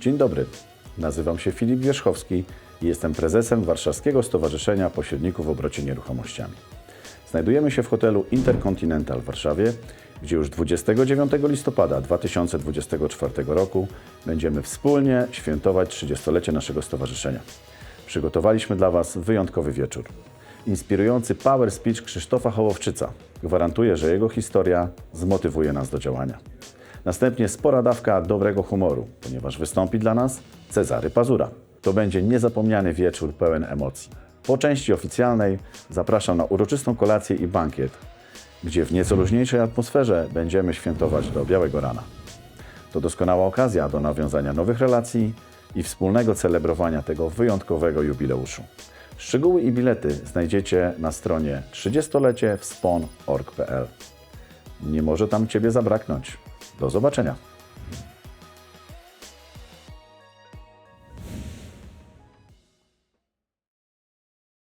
Dzień dobry, nazywam się Filip Wierzchowski i jestem prezesem Warszawskiego Stowarzyszenia Pośredników w Obrocie Nieruchomościami. Znajdujemy się w hotelu Intercontinental w Warszawie, gdzie już 29 listopada 2024 roku będziemy wspólnie świętować 30-lecie naszego stowarzyszenia. Przygotowaliśmy dla Was wyjątkowy wieczór. Inspirujący power speech Krzysztofa Hołowczyca gwarantuje, że jego historia zmotywuje nas do działania. Następnie spora dawka dobrego humoru, ponieważ wystąpi dla nas Cezary Pazura. To będzie niezapomniany wieczór pełen emocji. Po części oficjalnej zapraszam na uroczystą kolację i bankiet, gdzie w nieco luźniejszej atmosferze będziemy świętować do białego rana. To doskonała okazja do nawiązania nowych relacji i wspólnego celebrowania tego wyjątkowego jubileuszu. Szczegóły i bilety znajdziecie na stronie 30lecie wspon.org.pl. Nie może tam Ciebie zabraknąć. Do zobaczenia.